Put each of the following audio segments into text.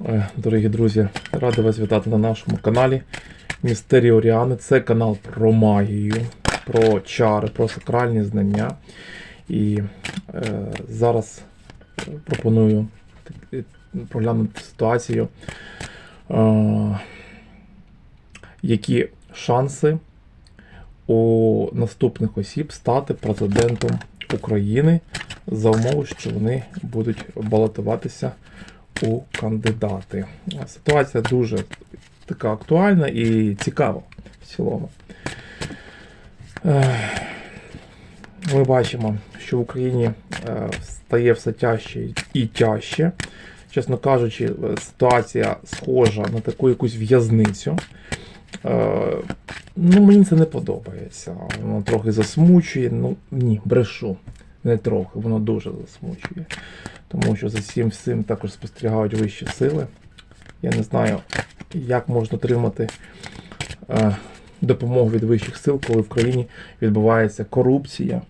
Е, Дорогі друзі, радий вас вітати на нашому каналі Містерії Оріани. Це канал про магію, про чари, про сакральні знання. І е, зараз е, пропоную е, проглянути ситуацію, е, які шанси у наступних осіб стати президентом України за умови, що вони будуть балотуватися у кандидати. Ситуація дуже така актуальна і цікава в цілому. Ми бачимо, що в Україні е, стає все тяжче і тяжче. Чесно кажучи, ситуація схожа на таку якусь в'язницю. Е, Ну, мені це не подобається. Воно трохи засмучує. Ну, ні, брешу. Не трохи, воно дуже засмучує. Тому що за всім всім також спостерігають вищі сили. Я не знаю, як можна отримати е, допомогу від вищих сил, коли в країні відбувається корупція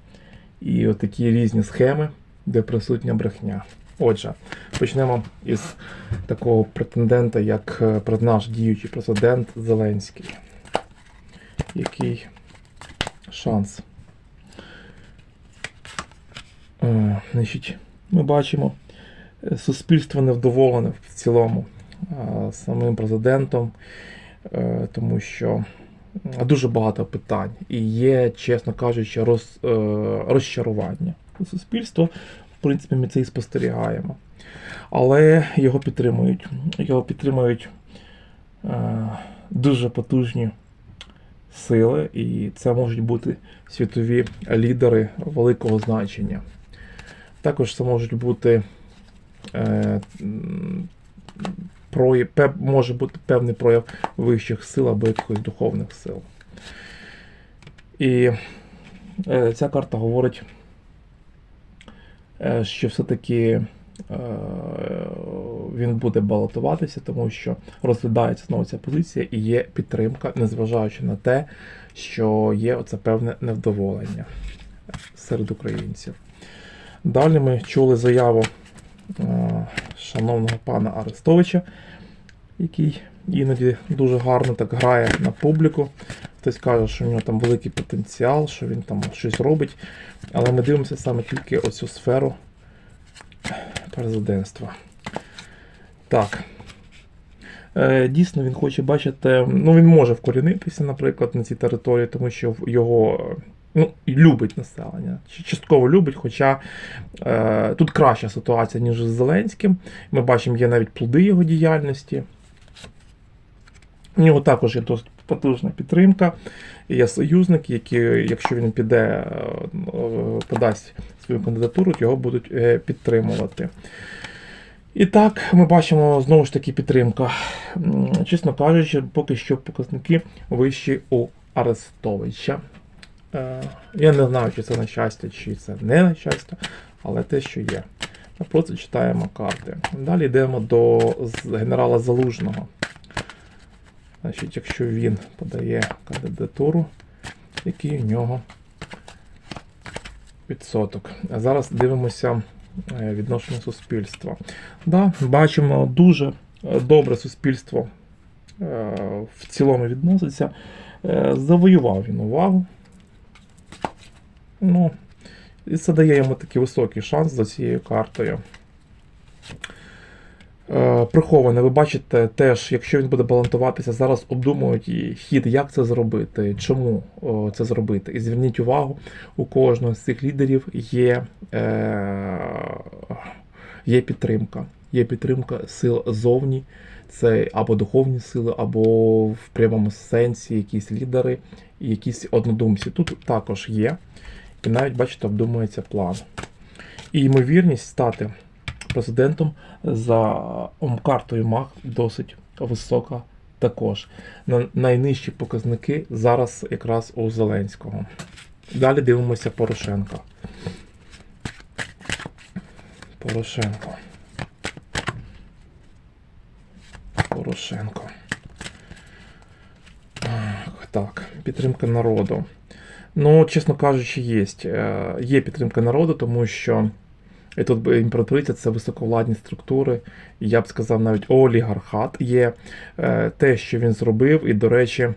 і отакі різні схеми, де присутня брехня. Отже, почнемо із такого претендента, як е, наш діючий президент Зеленський. Який шанс? Е, значить, ми бачимо, е, суспільство невдоволене в цілому е, самим президентом, тому що дуже багато питань і є, чесно кажучи, роз, розчарування. Суспільство, в принципі, ми це і спостерігаємо. Але його підтримують. Його підтримують дуже потужні сили, і це можуть бути світові лідери великого значення. Також це можуть бути е, прояв, може бути певний прояв вищих сил або якихось духовних сил. І е, ця карта говорить, е, що все-таки е, він буде балотуватися, тому що розглядається знову ця позиція і є підтримка, незважаючи на те, що є оце певне невдоволення серед українців. Далі ми чули заяву е, шановного пана Арестовича, який іноді дуже гарно так грає на публіку. Хтось каже, що в нього там великий потенціал, що він там щось робить. Але ми дивимося саме тільки оцю сферу президентства. Так. Е, Дійсно, він хоче бачити, ну він може вкорінитися, наприклад, на цій території, тому що його ну, любить населення. Частково любить, хоча е, тут краща ситуація, ніж з Зеленським. Ми бачимо, є навіть плоди його діяльності. У нього також є досить потужна підтримка. Є союзники, які, якщо він піде, е, подасть свою кандидатуру, його будуть е, підтримувати. І так, ми бачимо знову ж таки підтримка. Чесно кажучи, поки що показники вищі у Арестовича. Е, Я не знаю, чи це на щастя, чи це не на щастя, але те, що є. Ми просто читаємо карти. Далі йдемо до генерала Залужного. Значить, якщо він подає кандидатуру, який у нього відсоток. Зараз дивимося е, відношення суспільства. Да, бачимо дуже е, добре суспільство в цілому відноситься. Завоював він увагу. Ну, і це дає йому такий високий шанс за цією картою. Е, Приховане, ви бачите теж, якщо він буде балансуватися, зараз обдумують хід, як це зробити, чому о, це зробити. І зверніть увагу, у кожного з цих лідерів є, е, є підтримка. Є підтримка сил зовні, це або духовні сили, або в прямому сенсі якісь лідери, і якісь однодумці. Тут також є. І навіть, бачите, обдумується план. І ймовірність стати президентом за ом, картою МАГ досить висока також. На найнижчі показники зараз якраз у Зеленського. Далі дивимося Порошенка. Порошенко. Порошенко. Так, підтримка народу. Ну, чесно кажучи, є. Е, Є підтримка народу, тому що І тут імператриця це високовладні структури, і я б сказав, навіть олігархат є е, те, що він зробив, і, до речі,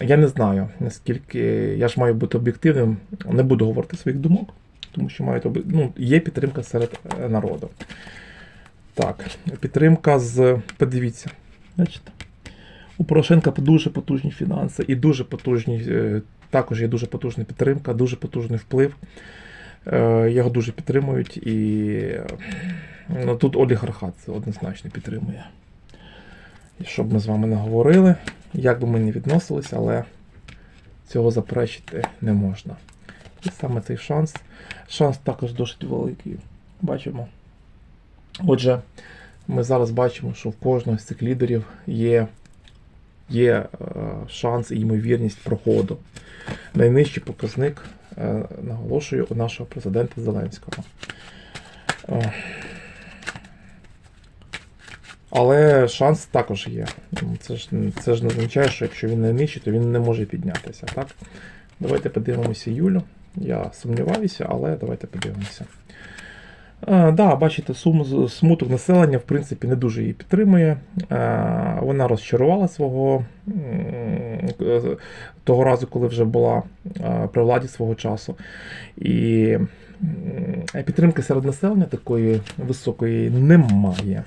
я не знаю, наскільки я ж маю бути об'єктивним, не буду говорити своїх думок, тому що оби- ну, є підтримка серед е, народу. Так, підтримка з. Подивіться, бачите? У Порошенка дуже потужні фінанси і дуже потужні, е, також є дуже потужна підтримка, дуже потужний вплив. Е, Його дуже підтримують і е, ну, тут олігархат однозначно підтримує. І щоб ми з вами не говорили, як би ми не відносилися, але цього заперечити не можна. І саме цей шанс. Шанс також досить великий. Бачимо. Отже, ми зараз бачимо, що в кожного з цих лідерів є, є е, шанс і ймовірність проходу. Найнижчий показник, е, наголошую, у нашого президента Зеленського. Е, Але шанс також є. Це ж, це ж не означає, що якщо він найнижчий, то він не може піднятися. Так? Давайте подивимося Юлю. Я сумніваюся, але давайте подивимося. А, да, бачите, сум, смуток населення, в принципі, не дуже її підтримує. А, вона розчарувала свого е, того разу, коли вже була при владі свого часу. І підтримки серед населення такої високої немає.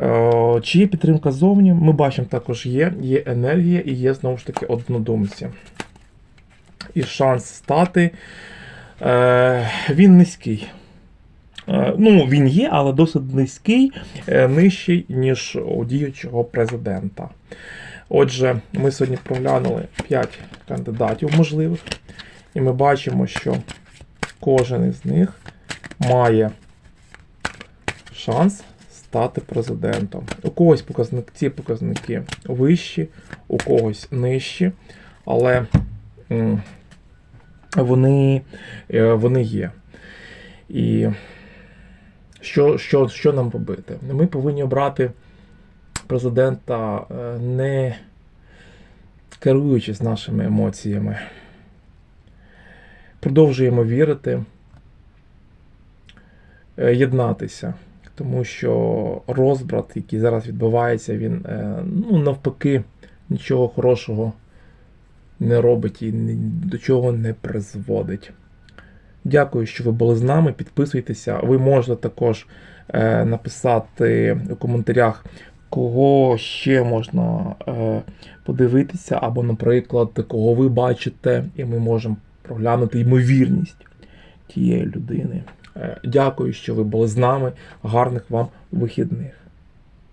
Е, Чи є підтримка зовні? Ми бачимо, також є, є енергія і є знову ж таки однодумці. І шанс стати. Е, він низький. Е, Ну, він є, але досить низький, е, нижчий, ніж у діючого президента. Отже, ми сьогодні проглянули 5 кандидатів можливих, і ми бачимо, що кожен із них має шанс стати президентом. У когось показник, ці показники вищі, у когось нижчі, але вони, е, вони є. І що, що, що нам робити? Ми повинні обрати президента е, не керуючись нашими емоціями. Продовжуємо вірити, е, єднатися, тому що розбрат, який зараз відбувається, він е, ну, навпаки нічого хорошого не робить і до чого не призводить. Дякую, що ви були з нами. Підписуйтеся. Ви можете також е, написати у коментарях, кого ще можна е, подивитися, або, наприклад, кого ви бачите, і ми можемо проглянути ймовірність тієї людини. Е, дякую, що ви були з нами. Гарних вам вихідних.